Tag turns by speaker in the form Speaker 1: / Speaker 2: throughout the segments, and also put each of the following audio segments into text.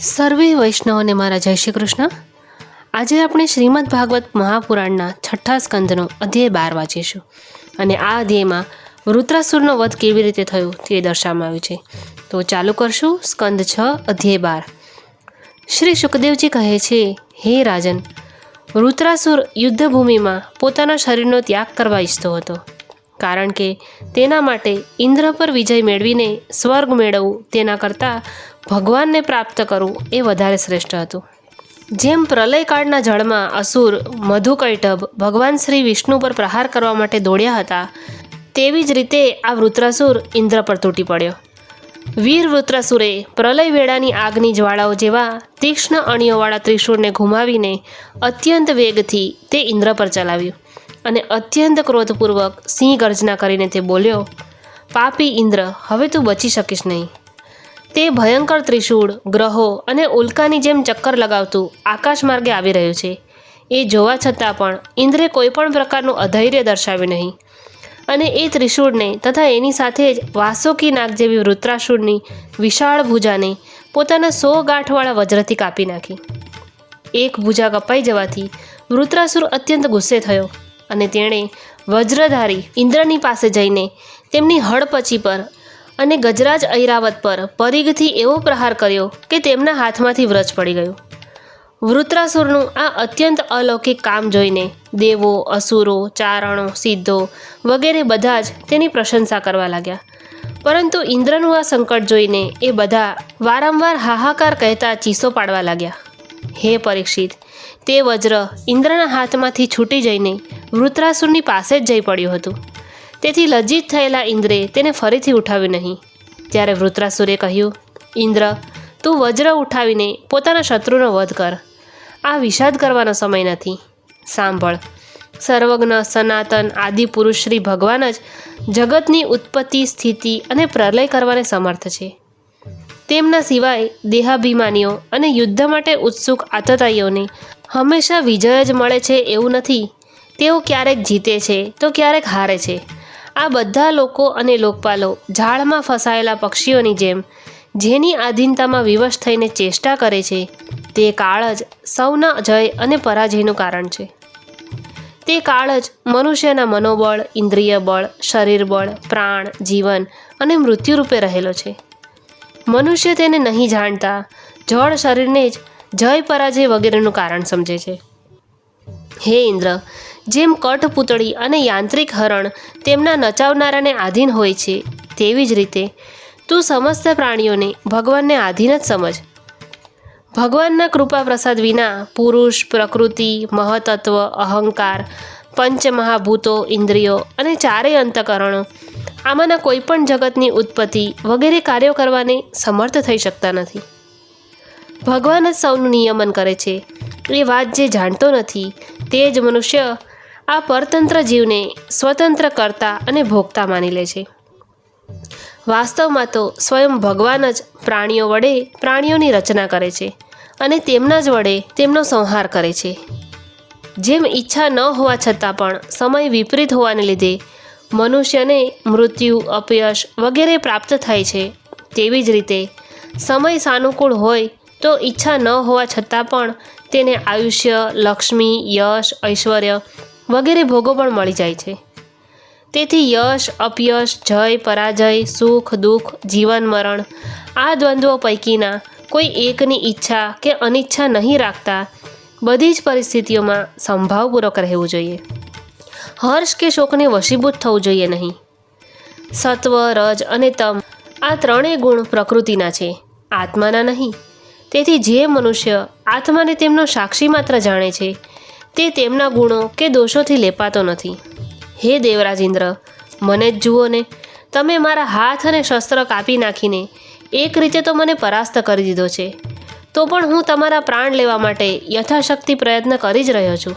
Speaker 1: સર્વે વૈષ્ણવને મારા જય શ્રી કૃષ્ણ. આજે આપણે શ્રીમદ ભાગવત મહાપુરાણના છઠ્ઠા સ્કંદનો અધ્યાય બાર વાંચીશું. અને આ અધ્યાયમાં વૃત્રાસુરનો વધ કેવી રીતે થયો તે દર્શાવવામાં આવ્યું છે. તો ચાલુ કરશું સ્કંદ છ, અધ્યાય બાર. શ્રી સુખદેવજી કહે છે, હે રાજન વૃત્રાસુર યુદ્ધભૂમિમાં પોતાના શરીરનો ત્યાગ કરવા ઈચ્છતો હતો. કારણ કે તેના માટે ઇન્દ્ર પર વિજય મેળવીને સ્વર્ગ મેળવવું તેના કરતાં ભગવાનને પ્રાપ્ત કરવું એ વધારે શ્રેષ્ઠ હતું. જેમ પ્રલયકાળના જળમાં અસુર, મધુકૈટભ, ભગવાન શ્રી વિષ્ણુ પર પ્રહાર કરવા માટે દોડ્યા હતા, તેવી જ રીતે આ વૃત્રાસુર ઇન્દ્ર પર તૂટી પડ્યો. વીર વૃત્રાસુરે પ્રલય વેળાની આગની જ્વાળાઓ જેવા તીક્ષ્ણ અણીઓવાળા ત્રિશૂળને ઘુમાવીને અત્યંત વેગથી તે ઇન્દ્ર પર ચલાવ્યું અને અત્યંત ક્રોધપૂર્વક સિંહ ગર્જના કરીને તે બોલ્યો, પાપી ઇન્દ્ર, હવે તું બચી શકીશ નહીં. તે ભયંકર ત્રિશૂળ, ગ્રહો અને ઉલ્કાની જેમ ચક્કર લગાવતું આકાશ માર્ગે આવી રહ્યું છે. એ જોવા છતાં પણ ઇન્દ્રે કોઈ પણ પ્રકારનું અધૈર્ય દર્શાવ્યું નહીં. અને એ ત્રિશૂળને તથા એની સાથે જ વાસોકી નાગ જેવી વૃત્રાસુરની વિશાળ ભુજાને પોતાના સો ગાંઠવાળા વજ્રથી કાપી નાખી. એક ભુજા કપાઈ જવાથી વૃત્રાસુર અત્યંત ગુસ્સે થયો અને તેણે વજ્રધારી ઇન્દ્રની પાસે જઈને તેમની હડપચી પર અને ગજરાજ ઐરાવત પર પરિઘથી એવો પ્રહાર કર્યો કે તેમના હાથમાંથી વ્રજ પડી ગયું. વૃત્રાસુરનું આ અત્યંત અલૌકિક કામ જોઈને દેવો, અસુરો, ચારણો, સિદ્ધો વગેરે બધા જ તેની પ્રશંસા કરવા લાગ્યા. પરંતુ ઇન્દ્રનું આ સંકટ જોઈને એ બધા વારંવાર હાહાકાર કહેતા ચીસો પાડવા લાગ્યા. હે પરીક્ષિત, તે વજ્ર ઇન્દ્રના હાથમાંથી છૂટી જઈને વૃત્રાસુરની પાસે જ જઈ પડ્યું હતું. તેથી લજ્જિત થયેલા ઇન્દ્રે તેને ફરીથી ઉઠાવ્યું નહીં. ત્યારે વૃત્રાસુરે કહ્યું, ઇન્દ્ર, તું વજ્ર ઉઠાવીને પોતાના શત્રુનો વધ કર. આ વિષાદ કરવાનો સમય નથી. સાંભળ. સર્વજ્ઞ, સનાતન, આદિ પુરુષ શ્રી ભગવાન જ જગતની ઉત્પત્તિ, સ્થિતિ અને પ્રલય કરવાને સમર્થ છે. તેમના સિવાય દેહાભિમાનીઓ અને યુદ્ધ માટે ઉત્સુક આતતાઈઓને હંમેશા વિજય જ મળે છે એવું નથી. તેઓ ક્યારેક જીતે છે તો ક્યારેક હારે છે. આ બધા લોકો અને લોકપાલો ઝાડમાં ફસાયેલા પક્ષીઓની જેમ જેની આધીનતામાં વિવશ થઈને ચેષ્ટા કરે છે, તે કાળ જ સૌના જય અને પરાજયનું કારણ છે. તે કાળ જ મનુષ્યના મનોબળ, ઇન્દ્રિય બળ, શરીર બળ, પ્રાણ, જીવન અને મૃત્યુ રૂપે રહેલો છે. મનુષ્ય તેને નહીં જાણતા, જળ શરીરને જ જય પરાજય વગેરેનું કારણ સમજે છે. હે ઇન્દ્ર જેમ કઠપૂતળી અને યાંત્રિક હરણ તેમના નચાવનારાને આધીન હોય છે, તેવી જ રીતે તું સમસ્ત પ્રાણીઓને ભગવાનને આધીન જ સમજ. ભગવાનના કૃપા પ્રસાદ વિના પુરુષ, પ્રકૃતિ, મહતત્વ, અહંકાર, પંચમહાભૂતો, ઇન્દ્રિયો અને ચારેય અંતકરણો આમાંના કોઈપણ જગતની ઉત્પત્તિ વગેરે કાર્યો કરવાને સમર્થ થઈ શકતા નથી. ભગવાન જ સૌનું નિયમન કરે છે. એ વાત જે જાણતો નથી, તે જ મનુષ્ય આ પરતંત્ર જીવને સ્વતંત્ર કરતા અને ભોગતા માની લે છે. વાસ્તવમાં તો સ્વયં ભગવાન જ પ્રાણીઓ વડે પ્રાણીઓની રચના કરે છે અને તેમના જ વડે તેમનો સંહાર કરે છે. જેમ ઈચ્છા ન હોવા છતાં પણ સમય વિપરીત હોવાને લીધે મનુષ્યને મૃત્યુ, અપયશ વગેરે પ્રાપ્ત થાય છે. તેવી જ રીતે સમય સાનુકૂળ હોય તો ઈચ્છા ન હોવા છતાં પણ તેને આયુષ્ય, લક્ષ્મી, યશ, ઐશ્વર્ય વગેરે ભોગો પણ મળી જાય છે. તેથી યશ, અપયશ, જય, પરાજય, સુખ, દુઃખ, જીવન, મરણ આ દ્વંદ્વો પૈકીના કોઈ એકની ઈચ્છા કે અનિચ્છા નહીં રાખતા બધી જ પરિસ્થિતિઓમાં સંભાવપૂર્વક રહેવું જોઈએ. હર્ષ કે શોકને વશીભૂત થવું જોઈએ નહીં. સત્વ, રજ અને તમ આ ત્રણેય ગુણ પ્રકૃતિના છે, આત્માના નહીં. તેથી જે મનુષ્ય આત્માને તેમનો સાક્ષી માત્ર જાણે છે તે તેમના ગુણો કે દોષોથી લેપાતો નથી. હે દેવરાજ ઇન્દ્ર મને જ જુઓ ને. તમે મારા હાથ અને શસ્ત્ર કાપી નાખીને એક રીતે તો મને પરાસ્ત કરી દીધો છે. તો પણ હું તમારા પ્રાણ લેવા માટે યથાશક્તિ પ્રયત્ન કરી જ રહ્યો છું.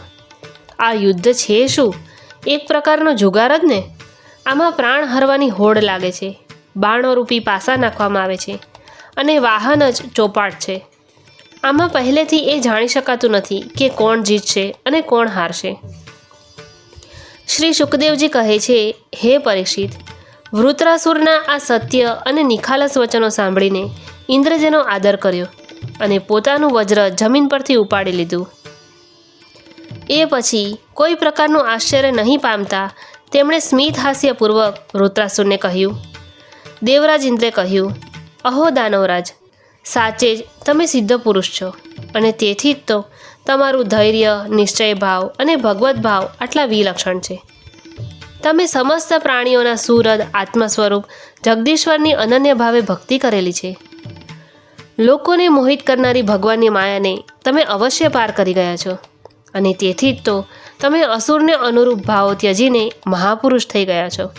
Speaker 1: આ યુદ્ધ છે શું? એક પ્રકારનો જુગાર જ ને? આમાં પ્રાણ હરવાની હોડ લાગે છે. બાણોરૂપી પાસા નાખવામાં આવે છે. અને વાહન જ ચોપાટ છે. આમાં પહેલેથી એ જાણી શકાતું નથી કે કોણ જીતશે અને કોણ હારશે. શ્રી સુખદેવજી કહે છે, હે પરીક્ષિત, વૃત્રાસુરના આ સત્ય અને નિખાલસ વચનો સાંભળીને ઇન્દ્રજેનો આદર કર્યો અને પોતાનું વજ્ર જમીન પરથી ઉપાડી લીધું. એ પછી કોઈ પ્રકારનું આશ્ચર્ય નહીં પામતા તેમણે સ્મિત હાસ્યપૂર્વક વૃત્રાસુરને કહ્યું. દેવરાજ ઇન્દ્રે કહ્યું, અહો દાનવરાજ, સાચે જ તમે સિદ્ધ પુરુષ છો. અને તેથી જ તો તમારું ધૈર્ય નિશ્ચય ભાવ અને ભગવત ભાવ આટલા વિલક્ષણ છે. તમે સમસ્ત પ્રાણીઓના સુરદ આત્મા સ્વરૂપ જગદીશ્વરની અનન્ય ભાવે ભક્તિ કરેલી છે. લોકોને મોહિત કરનારી ભગવાનની માયાને તમે અવશ્ય પાર કરી ગયા છો. અને તેથી જ તો તમે અસુરને અનુરૂપ ભાવો ત્યજીને મહાપુરુષ થઈ ગયા છો.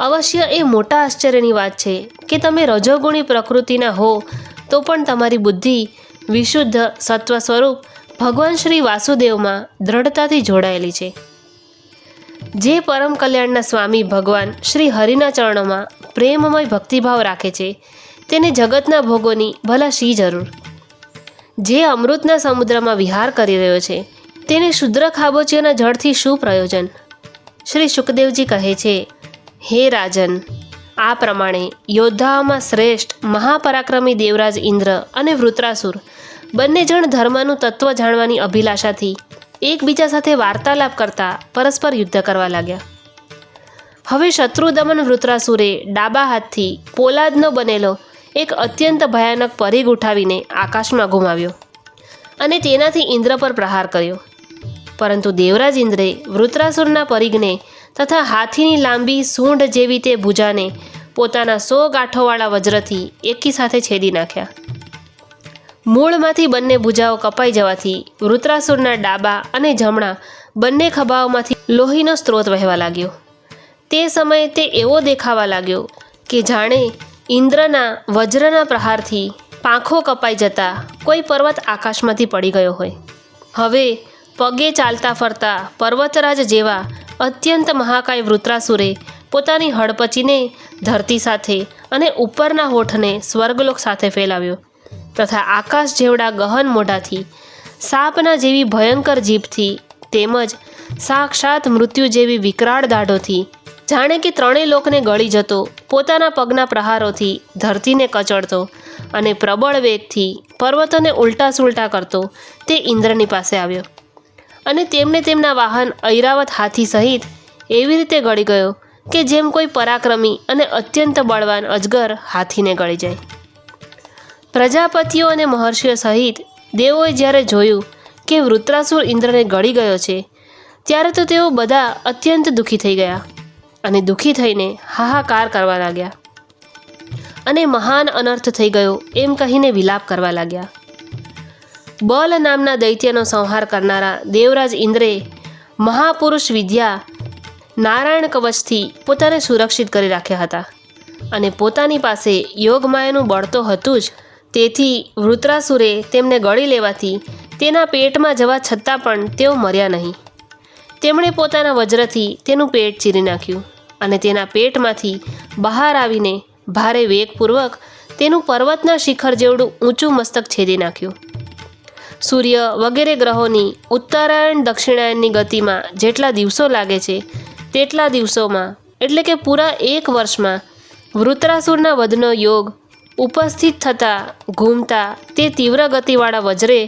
Speaker 1: અવશ્ય એ મોટા આશ્ચર્યની વાત છે કે તમે રજોગુણી પ્રકૃતિના હો તો પણ તમારી બુદ્ધિ વિશુદ્ધ સત્વ સ્વરૂપ ભગવાન શ્રી વાસુદેવમાં દ્રઢતાથી જોડાયેલી છે. જે પરમ કલ્યાણના સ્વામી ભગવાન શ્રી હરિના ચરણોમાં પ્રેમમય ભક્તિભાવ રાખે છે, તેને જગતના ભોગોની ભલા શી જરૂર. જે અમૃતના સમુદ્રમાં વિહાર કરી રહ્યો છે, તેને શુદ્ર ખાબોચિયાના જળથી શું પ્રયોજન. શ્રી સુખદેવજી કહે છે, હે રાજન આ પ્રમાણે યોદ્ધાઓમાં શ્રેષ્ઠ મહાપરાક્રમી દેવરાજ ઇન્દ્ર અને વૃત્રાસુર બંને જણ ધર્મનું તત્વ જાણવાની અભિલાષાથી એકબીજા સાથે વાર્તાલાપ કરતા પરસ્પર યુદ્ધ કરવા લાગ્યા. હવે શત્રુદમન વૃત્રાસુરે ડાબા હાથથી પોલાદનો બનેલો એક અત્યંત ભયાનક પરીગ ઉઠાવીને આકાશમાં ગુમાવ્યો અને તેનાથી ઇન્દ્ર પર પ્રહાર કર્યો. પરંતુ દેવરાજ ઇન્દ્રે વૃત્રાસુરના પરીગને તથા હાથીની લાંબી સૂંઢ જેવી તે ભુજાને પોતાના સો ગાંઠોવાળા વજ્રથી એકી સાથે છેદી નાખ્યા. મૂળમાંથી બંને ભુજાઓ કપાઈ જવાથી વૃત્રાસુરના ડાબા અને જમણા બંને ખભાઓમાંથી લોહીનો સ્ત્રોત વહેવા લાગ્યો. તે સમયે તે એવો દેખાવા લાગ્યો કે જાણે ઇન્દ્રના વજ્રના પ્રહારથી પાંખો કપાઈ જતા કોઈ પર્વત આકાશમાંથી પડી ગયો હોય. હવે પગે ચાલતા ફરતા પર્વતરાજ જેવા અત્યંત મહાકાય વૃત્રાસુરે પોતાની હડપચીને ધરતી સાથે અને ઉપરના હોઠને સ્વર્ગલોક સાથે ફેલાવ્યો તથા આકાશ જેવડા ગહન મોઢાથી, સાપના જેવી ભયંકર જીભથી તેમજ સાક્ષાત મૃત્યુ જેવી વિકરાળ દાઢોથી, જાણે કે ત્રણેય લોકને ગળી જતો પોતાના પગના પ્રહારોથી ધરતીને કચડતો અને પ્રબળ વેગથી પર્વતોને ઉલટા સુલટા કરતો તે ઇન્દ્રની પાસે આવ્યો. અને તેમને તેમના વાહન ઐરાવત હાથી સહિત એવી રીતે ગળી ગયો કે જેમ કોઈ પરાક્રમી અને અત્યંત બળવાન અજગર હાથીને ગળી જાય. પ્રજાપતિઓ અને મહર્ષિઓ સહિત દેવોએ જ્યારે જોયું કે વૃત્રાસુર ઇન્દ્રને ગળી ગયો છે, ત્યારે તો તેઓ બધા અત્યંત દુઃખી થઈ ગયા અને દુઃખી થઈને હાહાકાર કરવા લાગ્યા અને મહાન અનર્થ થઈ ગયો એમ કહીને વિલાપ કરવા લાગ્યા. બલ નામના દૈત્યનો સંહાર કરનારા દેવરાજ ઇન્દ્રે મહાપુરુષ વિદ્યા નારાયણ કવચથી પોતાને સુરક્ષિત કરી રાખ્યા હતા અને પોતાની પાસે યોગમાયાનું બળ તો હતું જ. તેથી વૃત્રાસુરે તેમને ગળી લેવાથી તેના પેટમાં જવા છતાં પણ તેઓ મર્યા નહીં. તેમણે પોતાના વજ્રથી તેનું પેટ ચીરી નાખ્યું અને તેના પેટમાંથી બહાર આવીને ભારે વેગપૂર્વક તેનું પર્વતના શિખર જેવડું ઊંચું મસ્તક છેદી નાખ્યું. સૂર્ય વગેરે ગ્રહોની ઉત્તરાયણ, દક્ષિણાયનની ગતિમાં જેટલા દિવસો લાગે છે, તેટલા દિવસોમાં, એટલે કે પૂરા એક વર્ષમાં, વૃત્રાસુરના વધનો યોગ ઉપસ્થિત થતાં, ઘૂમતા, તે તીવ્ર ગતિવાળા વજ્રે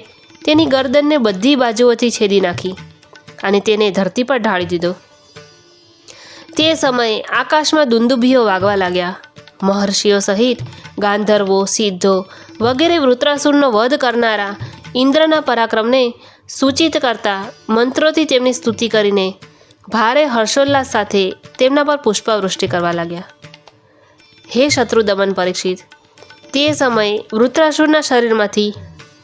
Speaker 1: તેની ગરદનને બધી બાજુઓથી છેદી નાખી અને તેને ધરતી પર ઢાળી દીધો. તે સમયે આકાશમાં દુંદુભીઓ વાગવા લાગ્યા. મહર્ષિઓ સહિત ગાંધર્વો, સિદ્ધો વગેરે વૃત્રાસુરનો વધ કરનારા ઇન્દ્રના પરાક્રમને સૂચિત કરતા મંત્રોથી તેમની સ્તુતિ કરીને ભારે હર્ષોલ્લાસ સાથે તેમના પર પુષ્પવૃષ્ટિ કરવા લાગ્યા. હે શત્રુ દમન પરીક્ષિત, તે સમયે વૃત્રાસુરના શરીરમાંથી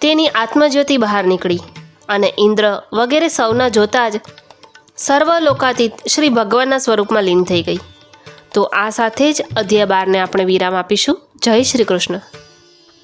Speaker 1: તેની આત્મજ્યોતિ બહાર નીકળી અને ઇન્દ્ર વગેરે સૌના જોતા જ સર્વલોકાતીત શ્રી ભગવાનના સ્વરૂપમાં લીન થઈ ગઈ. તો આ સાથે જ અધ્યાય બારને આપણે વિરામ આપીશું. જય શ્રી કૃષ્ણ.